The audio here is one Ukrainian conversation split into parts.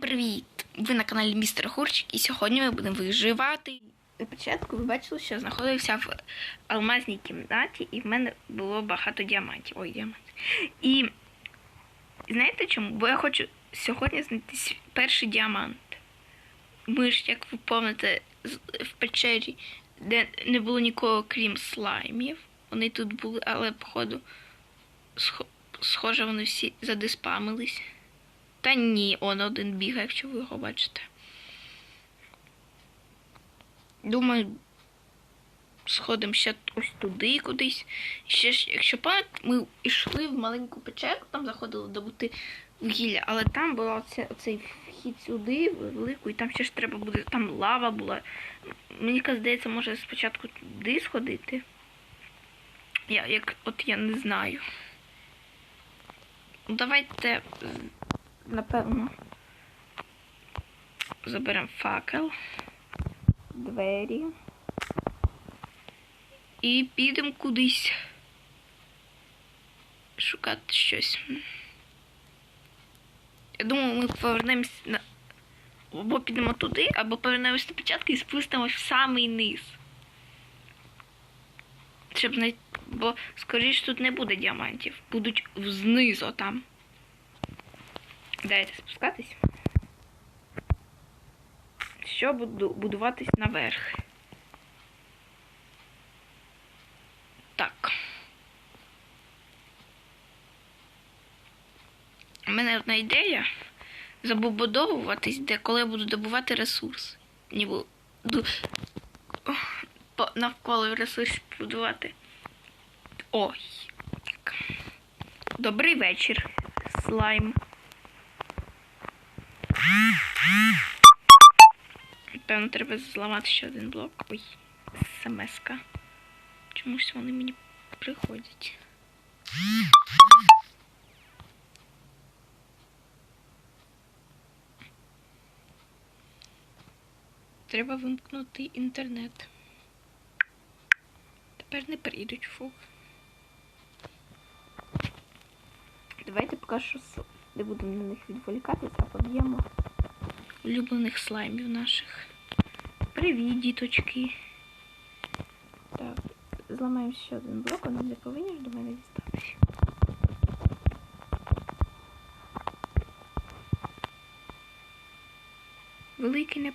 Привіт! Ви на каналі Містер Хурчик і сьогодні ми будемо виживати. Спочатку ви бачили, що я знаходився в алмазній кімнаті, і в мене було багато діамантів. Ой, діамантів. І знаєте чому? Бо я хочу сьогодні знайти перший діамант. Ми ж, як ви пам'ятаєте, в печері, де не було нікого, крім слаймів. Вони тут були, але, походу, схоже, вони всі задиспамились. Та ні, он один бігає, якщо ви його бачите. Думаю, сходимо ще ось туди кудись. Ще ж, якщо пам'ятаєте, ми йшли в маленьку печерку, там заходили добути вугілля, але там був оце, оцей вхід сюди, велику, і там ще ж треба буде, там лава була. Мені здається, може спочатку туди сходити. Я, як, от я не знаю. Ну, Давайте, напевно, заберемо факел, двері і підемо кудись шукати щось. Я думаю, ми повернемось на. Або підемо туди, або повернемось на початку і спустимось в самий низ. Щоб знайти. Бо, скоріш, тут не буде діамантів. Будуть знизу там. Дайте спускатись. Що буду будуватись наверх. Так. У мене одна ідея забудовуватись, де коли я буду добувати ресурс. Ніби ду- Ох, по- навколо ресурс будувати. Ой. Так. Добрий вечір, слайм. Певно, треба зламати ще один блок. Ой, смс-ка. Чомусь вони мені приходять. Треба вимкнути інтернет. Тепер не прийдуть фух. Давайте с- не будемо на них відволікатися, а поб'ємо улюблених слаймів наших. Привіт, діточки. Так, зламаємо ще один блок, вони не повинні ж до мене дістатися. Великий не.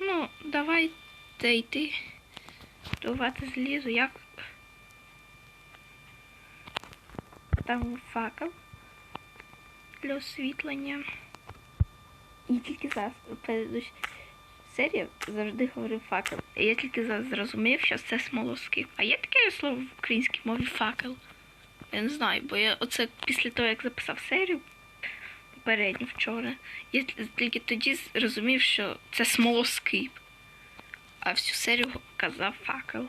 Ну, давайте йти. Давати злізу, як там факел для освітлення. І тільки зараз передусь серія завжди говорив факел. І я тільки зараз зрозумів, що це смолоскип. А є таке слово в українській мові факел? Я не знаю, бо я оце після того, як записав серію попередню вчора, я тільки тоді зрозумів, що це смолоскип. А всю серію казав факел.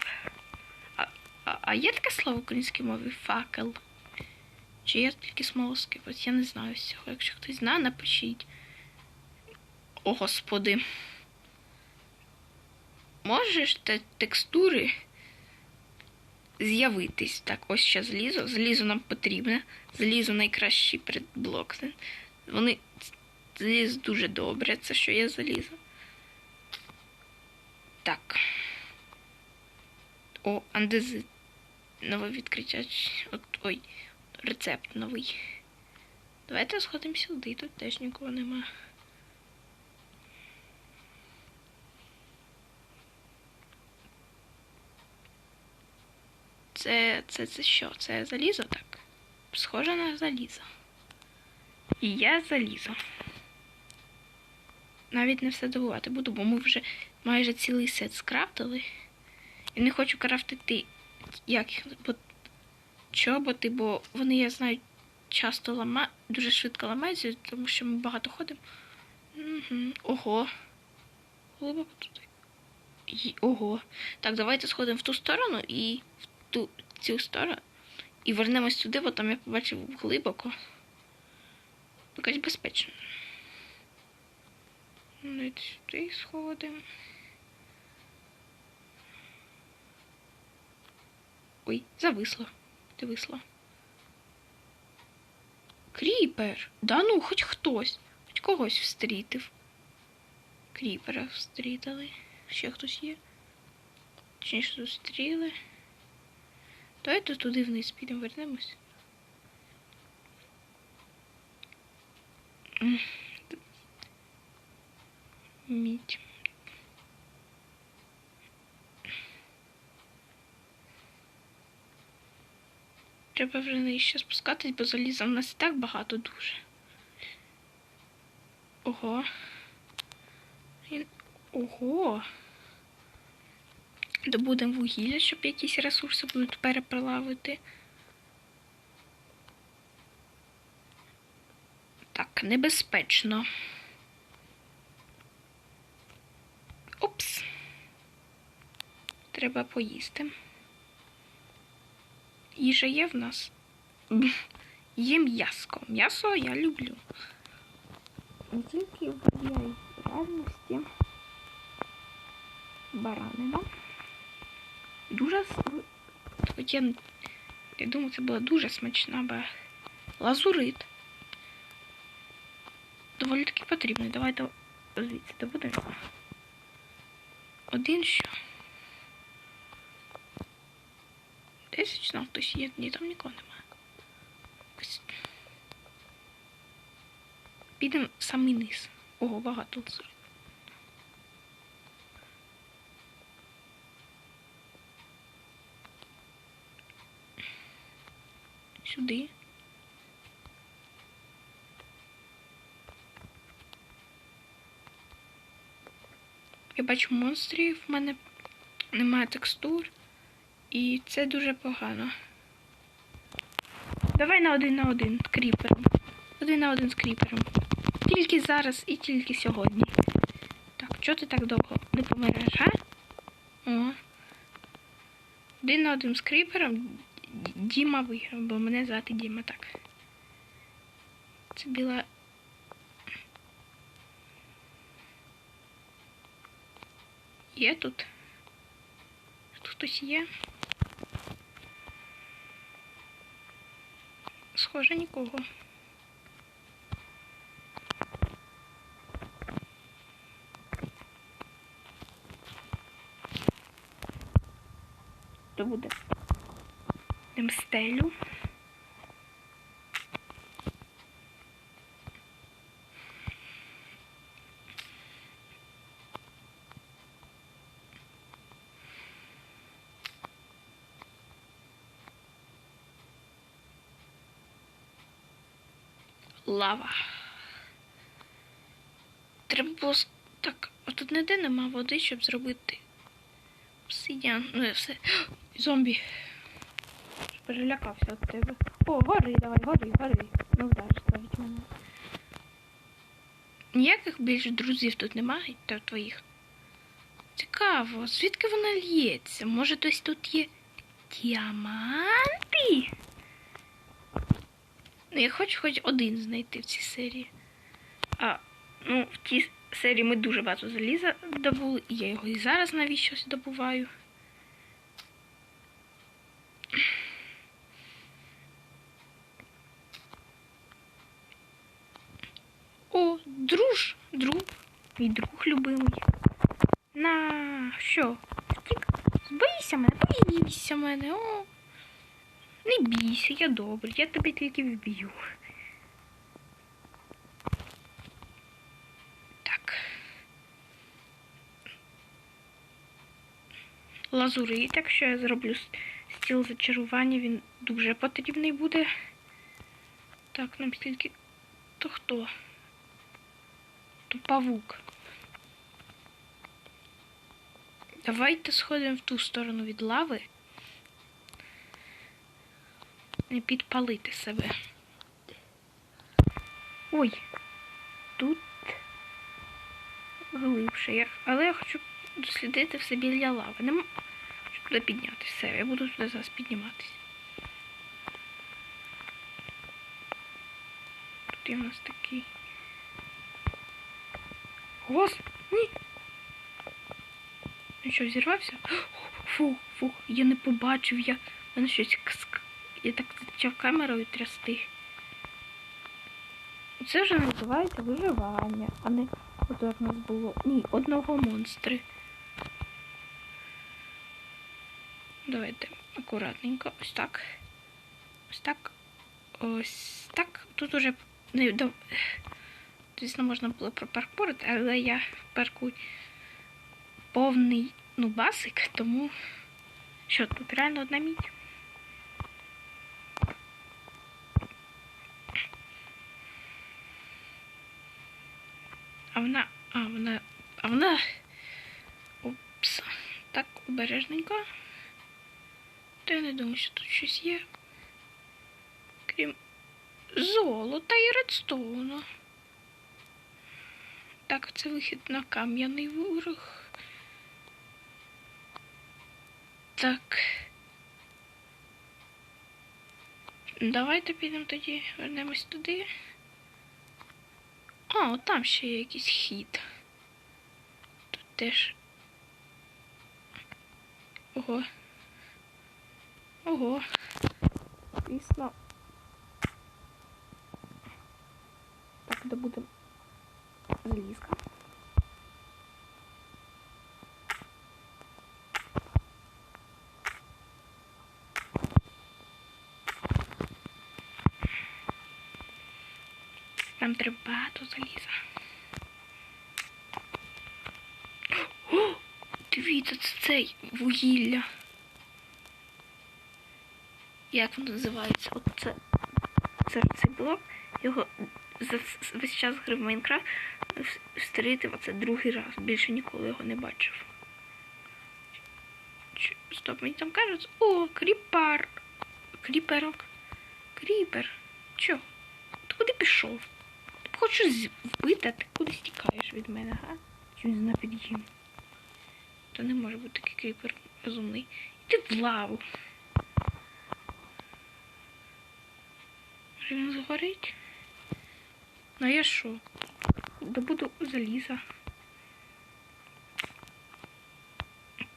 А, а, а є таке слово в українській мові факел? Чи є тільки смолоскип? От я не знаю цього. Якщо хтось знає, напишіть. О, господи. Можеш те текстури з'явитись. Так, ось ще злізо. Злізо нам потрібне. Злізо найкращий предблок. Вони зліз дуже добре. Це що є залізо. Так. О, андези. Нове відкриття. От, ой, рецепт новий. Давайте сходимо сюди, тут теж нікого нема. Це, це, це що? Це залізо так? Схоже на залізо. І я залізо. Навіть не все добувати буду, бо ми вже майже цілий сет скрафтили. І не хочу крафтити як їх, чоботи, бо вони, я знаю, часто ламають, дуже швидко ламаються, тому що ми багато ходимо. Угу. Ого. Глибоко туди. І, ого. Так, давайте сходимо в ту сторону і в ту цю сторону. І вернемось туди, бо там я побачив глибоко. Якось безпечно. Ну, сюди сходимо. Ой, зависло. Зависло. Кріпер. Да ну, хоч хтось. Хоч когось встрітив. Кріпера встрітили. Ще хтось є. Точніше зустріли. Давайте туди вниз підемо, вернемось. Мідь. Треба вже нижче спускатись, бо заліза в нас і так багато дуже. Ого. Ого. Добудемо вугілля, щоб якісь ресурси будуть переплавити. Так, небезпечно. Опс. Треба поїсти. Їжа є в нас. Є м'яско. М'ясо я люблю. Не тільки в моїй реальності. Баранина. Дуже я, я думаю, це була дуже смачна ба. Лазурит. Доволі таки потрібний. Давайте звідси добудемо. Один що. Десять знов хтось є, ні, там нікого немає. Підемо самий низ. Ого, багато лазурит. Сюди. Я бачу монстрів, в мене немає текстур. І це дуже погано. Давай на один на один з кріпером. Один на один з кріпером. Тільки зараз і тільки сьогодні. Так, чого ти так довго не помираєш, а? О. Один на один з кріпером Діма виграв, бо мене звати Діма так. Це біла. Є тут? Тут хтось є? Схоже, нікого. То буде. Стелю. Лава. Треба було так, а тут ніде нема води, щоб зробити обсидіан. Ну, все. Зомбі. Перелякався від тебе. О, гори, давай, гори, гори. Ну вдариш ставить мене. Ніяких більше друзів тут немає, та твоїх. Цікаво, звідки вона лється? Може, десь тут є діаманти? Ну, я хочу хоч один знайти в цій серії. А, ну, в тій серії ми дуже багато заліза добули, і я його і зараз навіщось добуваю. О, друж, друг, мій друг любимий. На що? Збийся мене, боїшся мене. О. Не бійся, я добрий, я тебе тільки вб'ю. Так. Лазурит, якщо я зроблю стіл зачарування, він дуже потрібний буде. Так, нам тільки. То хто? То павук. Давайте сходимо в ту сторону від лави. Не підпалити себе. Ой, тут глибше. Я... Але я хочу дослідити все біля лави. Не м- хочу туди піднятися. Все, я буду туди зараз підніматися. Тут є у нас такий. Гос! Ні! Він що, взірвався? Фу, фу, я не побачив, я. в Мене щось Я так почав камерою трясти. Це вже називається виживання, а не от як нас було. Ні, одного монстри. Давайте акуратненько. Ось так. Ось так. Ось так. Тут уже не. Звісно, можна було пропаркурити, але я паркую повний ну, басик, тому що тут реально одна мідь. А вона. А вона. А вона. Упс. Так, обережненько. Та я не думаю, що тут щось є. Крім золота і редстоуну. Так, це вихід на кам'яний ворог. Так. Давайте підемо тоді, вернемось туди. А, от там ще є якийсь хід. Тут теж. Ого. Ого. Звісно. Так, добудемо залізка. Нам треба багато заліза. О! Дивіться, це цей вугілля. Як воно називається? Оце. Це цей блок. Його за весь час гри в Майнкрафт встретив оце другий раз. Більше ніколи його не бачив. Стоп, мені там кажуть. О, кріпар. Кріперок. Кріпер. Чо? Ти куди пішов? Хочу з- вбити, а ти куди стікаєш від мене, га? Він на під'їм? Та не може бути такий кріпер розумний. Іди в лаву. Може він згорить? Ну я що? Добуду заліза.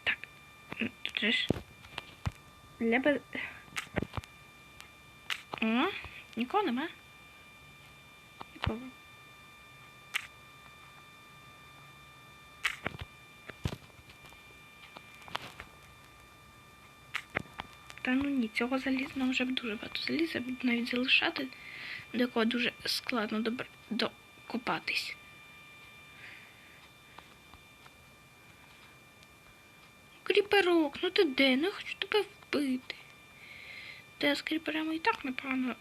Так. Тут же ж. Для без... О, нікого нема. Нікого. Та ну ні, цього заліза нам вже дуже багато заліза, буду навіть залишати, до якого дуже складно добр... докопатись. Кріперок, ну ти де? Ну я хочу тебе вбити. Та я з кріперами і так непогано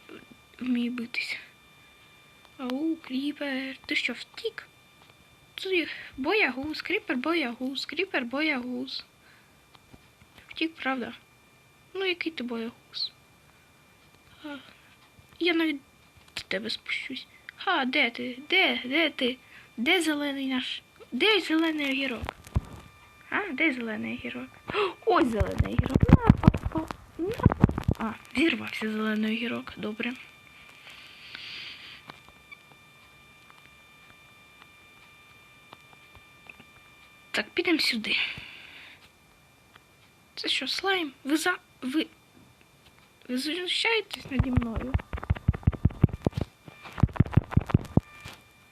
вмію битися. Ау, кріпер, ти що, втік? Боягуз, кріпер боягуз, кріпер боягуз. Втік, правда? Ну, який ти боягуз? Я навіть до тебе спущусь. Ха, де ти? Де? Де ти? Де зелений наш? Де зелений огірок? А, де зелений огірок? Ось зелений огірок. А, зірвався зелений огірок. Добре. Так, підемо сюди. Це що, слайм? Ви за. Ви. Ви знущаєтесь наді мною?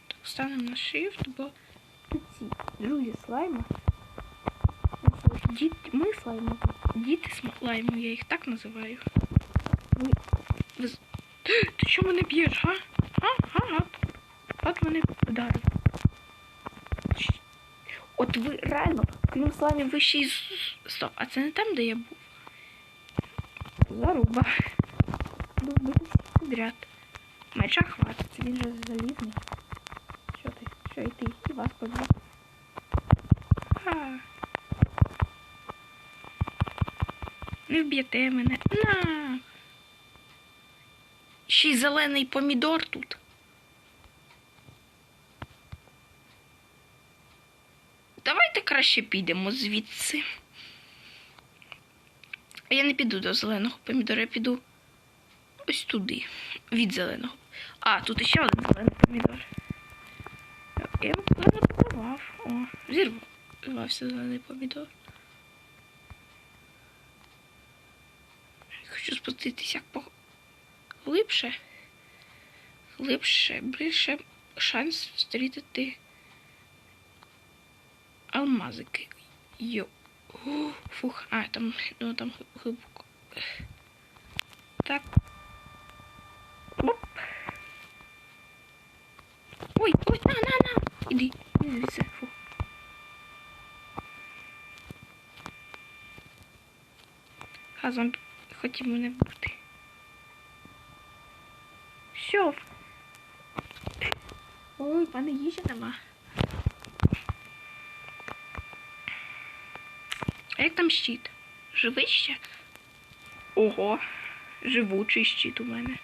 Так, станемо на shift, бо ці друзі слайма. Ну, що ж, Діт, ми слайму. Діти слайму, я їх так називаю. Ви. ви... Ти що мене б'єш, га? А? Ага. От мене вдарив. От ви реально, крім слаймів, ви ще й... Стоп, а це не там, де я був? Заруба. Буду підряд. Меча хватить, він же залізний. Що ти? Що і ти? І вас поб'ю. А. Не вб'єте мене. На. Ще й зелений помідор тут. Давайте краще підемо звідси. А я не піду до зеленого помідора, я піду ось туди. Від зеленого. А, тут ще один зелений помідор. Я його не подавав. О, зірвався зелений помідор. Хочу спуститися як поглибше. глибше, більше шанс зустріти алмазики. Йо. Фух, а, там, ну, там глибоко. Так. Оп. Ой, ой, на, на, на. Іди, звідси. Фух. А хотів мене вбити. Що? Ой, мене їжі нема. А як там щит? Живий ще? Ого, живучий щит у мене.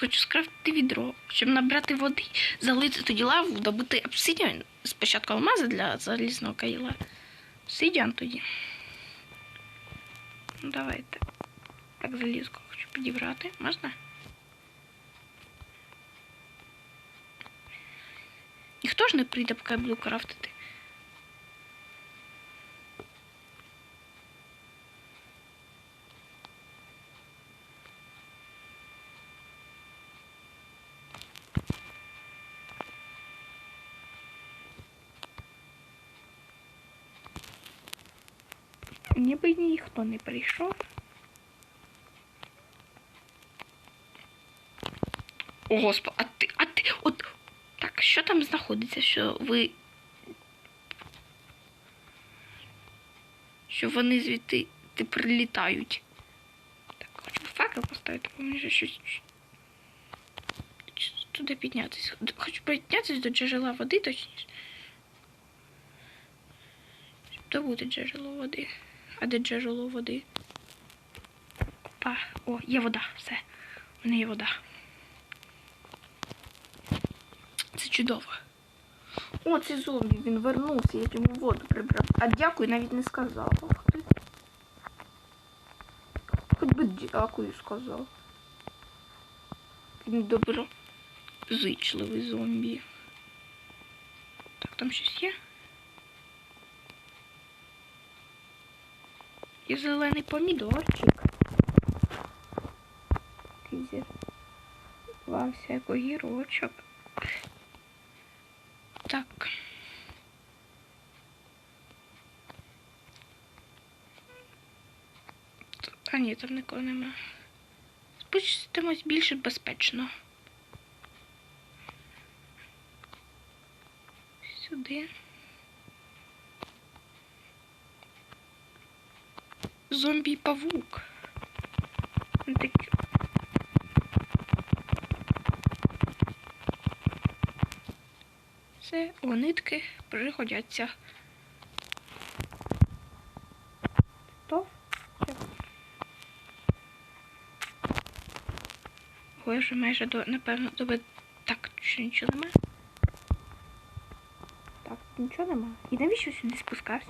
Хочу скрафтити відро, щоб набрати води, залити тоді лаву, добути обсидіан. Спочатку алмази для залізного кайла. Обсидіан тоді. Ну, давайте. Так, залізку хочу підібрати. Можна? Ніхто ж не прийде, поки я буду крафтити. Ніби ніхто не прийшов. О, Господи, а ти, а ти, от, так, що там знаходиться, що ви. Що вони звідти ти прилітають. Так, хочу факел поставити, бо мені вже щось. Туди піднятися. Хочу піднятися до джерела води, точніше. Щоб добути джерело води. А де джерело води? Па. О, є вода, все. У мене є вода. Це чудово. О, цей зомбі, він вернувся, я йому воду прибрав. А дякую навіть не сказав. Ох ти. Хоч би дякую сказав. Він доброзичливий зомбі. Так, там щось є? І зелений помідорчик. Зірвався як огірочок. Так. А ні, там нікого нема. Спустимось більше безпечно. Сюди. Зомбі павук. Так... Все, о, нитки пригодяться. То? Ой, вже майже до, напевно, до... Так, що нічого немає. Так, нічого немає. І навіщо сюди спускався?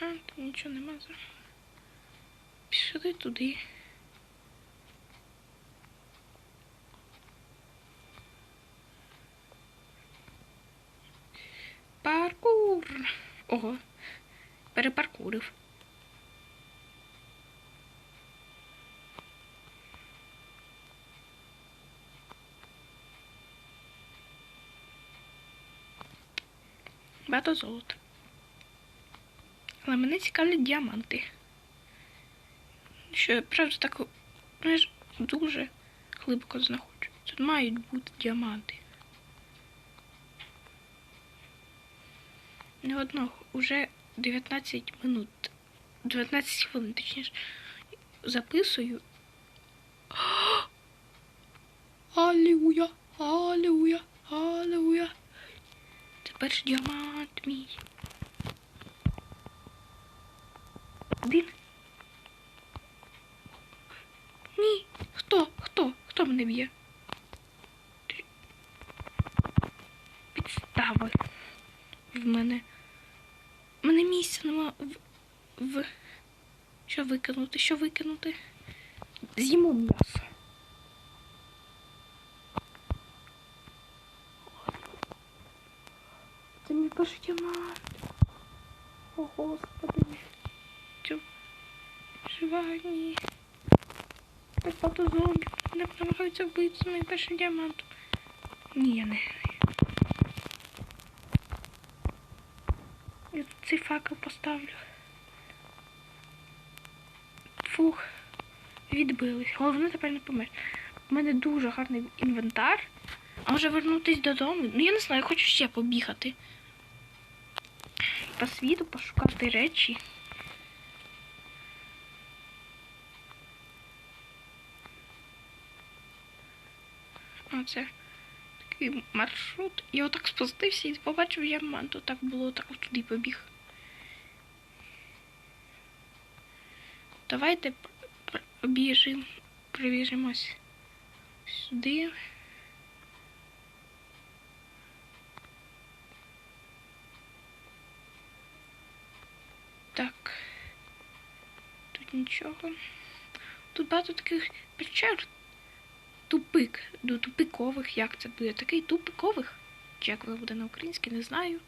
Ага, тут нічого нема. Пішли туди. Паркур. Ого. Перепаркурив. Багато золота. Але мене цікавлять діаманти. Що я правда так знаєш, дуже глибоко знаходжу. Тут мають бути діаманти. Не одного, уже 19 минут. 19 хвилин, точніше. Записую. Аллилуйя, аллилуйя, аллилуйя. Тепер ж діамант мій. Один. Ні. Хто? Хто? Мене б'є? Підстави. В мене. В мене місця нема в. в... Що викинути? Що викинути? З'їмо м'ясо. Це перший діамант. О, господи. Чо? Жива, багато зомбі. Не намагаються вбити з моїм першим діамантом. Ні, я не. Я цей факел поставлю. Фух. Відбились. Головне тепер не помер. У мене дуже гарний інвентар. А може вернутись додому? Ну я не знаю, я хочу ще побігати. По світу пошукати речі. Оце такий маршрут. Я отак спустився і побачив діамант. Так було, так туди побіг. Давайте побіжимо, прибіжимось сюди. Так. Тут нічого. Тут багато таких печер. Тупик. До тупикових. Як це буде? Такий тупикових. Чи як воно буде на українській, не знаю.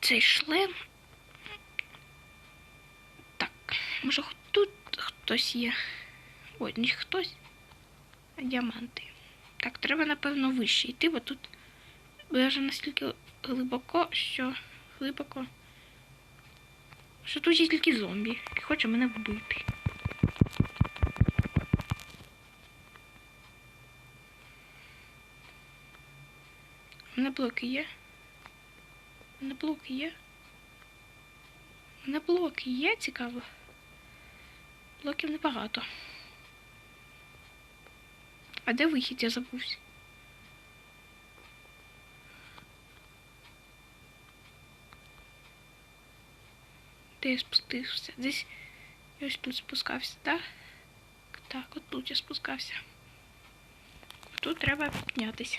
Цей шлем. Так, може тут хтось є. Ой, не хтось, а діаманти. Так, треба, напевно, вище йти, бо тут я вже настільки глибоко, що глибоко. Що тут є тільки зомбі, який хоче мене вбити. У мене блоки є. У мене блоки є. У мене блоки є, цікаво. Блоків небагато. А де вихід, я забувся? Де я спустився? Десь я ось тут спускався, так? Так, от тут я спускався. Тут треба піднятися.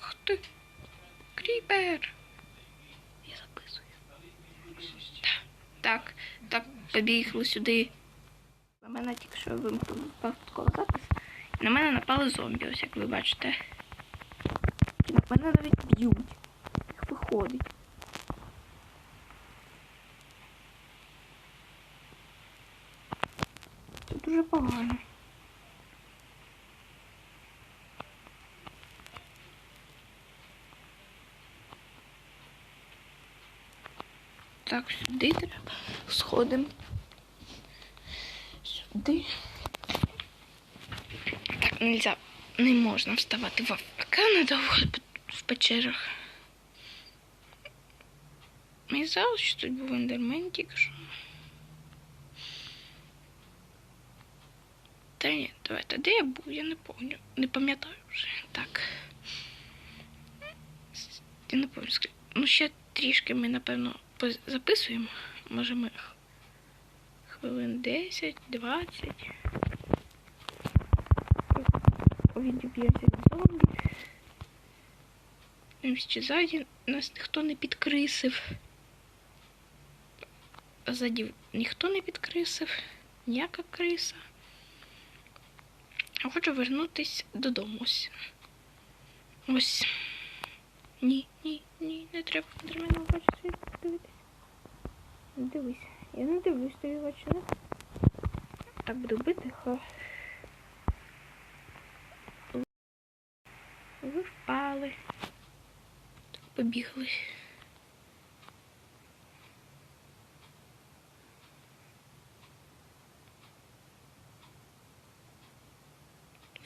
Ах ти! Кріпер! Я записую. Так, так, так, побігли сюди. На мене тільки що вимкнув випадково запис. На мене напали зомбі, ось як ви бачите. На мене навіть б'ють. Як виходить. Це дуже погано. Так, сюди треба. Сходимо. Сюди. Так, нельзя. Не можна вставати в АФК надовго в печерах. Мені здалося, що тут був ендермен тільки що. Та ні, давайте, де я був, я не пам'ятаю. Не пам'ятаю вже. Так. Я не пам'ятаю. Ну, ще трішки ми, напевно, записуємо. Може ми хвилин 10, 20. Відб'ємося від зомбі. Ще ззаді нас ніхто не підкрисив. Ззаді ніхто не підкрисив, ніяка криса. Я хочу вернутись додому. Ось. Ось. Ні, ні, ні, не треба мене бачити дивитися. Дивись. Я не дивлюсь, ти бачила. Так буду бити, хо. Ви впали. Побігли.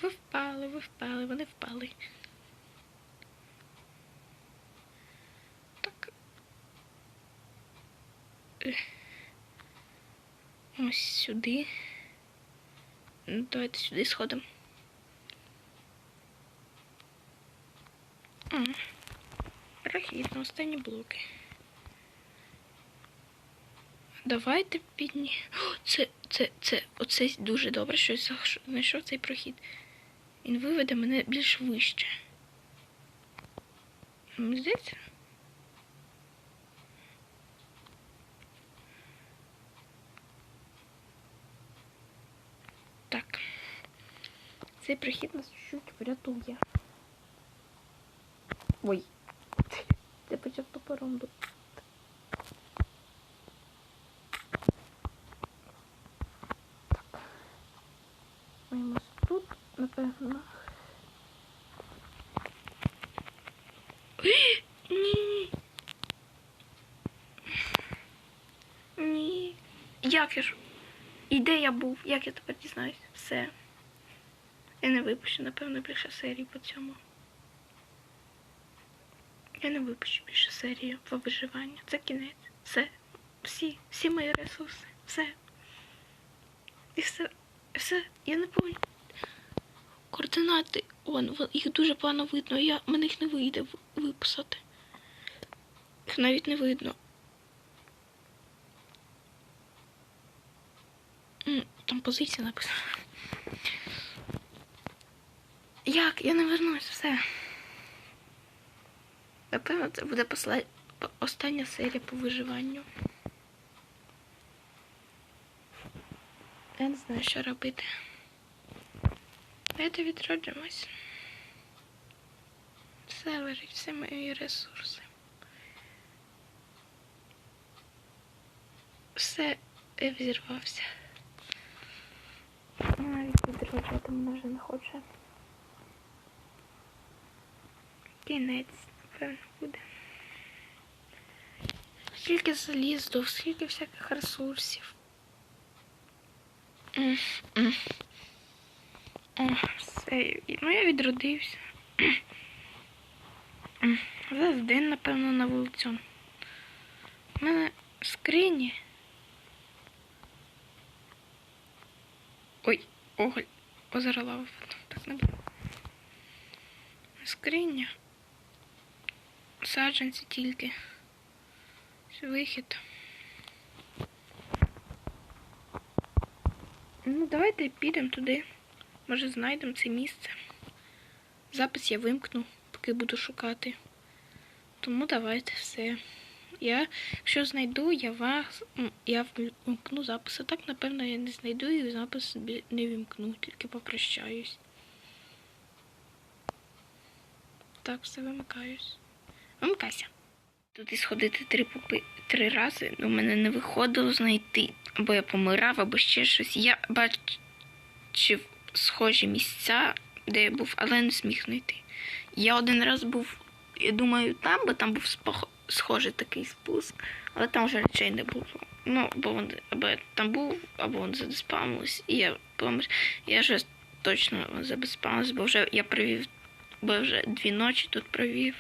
Ви впали, ви впали, вони впали. Так. Ех. Ось сюди. Ну, давайте сюди сходимо. Прохід на останні блоки. Давайте підні. О, це, це, це, оце дуже добре, що я знайшов цей прохід. Він виведе мене більш вище. Мені здається. Так. Цей прихід нас чуть врятує. Ой. Ти почав топором бити. Так. Маємось тут, напевно. Ні. Ні. Як я ж? І де я був? Як я тепер дізнаюсь? Все. Я не випущу, напевно, більше серії по цьому. Я не випущу більше серії по виживанню. Це кінець. Все. Всі, всі мої ресурси. Все. І все. Все. Я не помню. Координати. Вон, їх дуже погано видно. Я, мене їх не вийде виписати. Їх навіть не видно. Там позиція написана. Як? Я не вернусь, все. Напевно, це буде посла... остання серія по виживанню. Я не знаю, що робити. Давайте відроджуємось. Все лежить, всі мої ресурси. Все я взірвався. Навіть відроджувати мене вже не хоче. Кінець, напевно, буде. Скільки залізду, скільки всяких ресурсів. Все, ну я відродився. М, Зараз день, напевно, на вулицю. У мене скрині. Ой, оголь, озеро лава. Так не буде. Скриня. Саджанці тільки. Вихід. Ну, давайте підемо туди. Може, знайдемо це місце. Запис я вимкну, поки буду шукати. Тому давайте все. Я, якщо знайду, я вас я вимкну запис. А так, напевно, я не знайду і запис не вимкну, тільки попрощаюсь. Так, все вимикаюсь. Вимикайся. Тут і сходити три попи три рази, у мене не виходило знайти. Або я помирав, або ще щось. Я бачив схожі місця, де я був, але не зміг знайти. Я один раз був, я думаю, там, бо там був схожий такий спуск, але там вже речей не було. Ну, бо вони або я там був, або вони задеспамились, і я помер. Я вже точно забеспамився, бо вже я провів, бо вже дві ночі тут провів.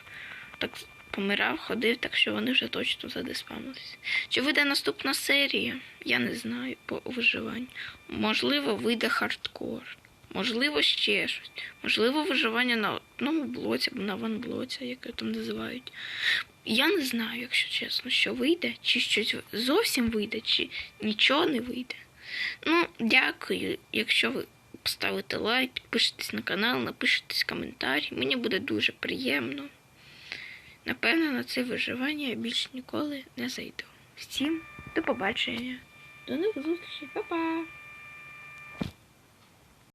Так помирав, ходив, так що вони вже точно задеспамились. Чи вийде наступна серія? Я не знаю по виживанню. Можливо, вийде хардкор. Можливо, ще щось. Можливо, виживання на одному блоці або на ванблоці, як його там називають. Я не знаю, якщо чесно, що вийде, чи щось зовсім вийде, чи нічого не вийде. Ну, дякую, якщо ви поставите лайк, підпишетесь на канал, напишіть коментарі. Мені буде дуже приємно. Напевно, на це виживання я більш ніколи не зайду. Всім до побачення. До нових зустрічей, Па-па!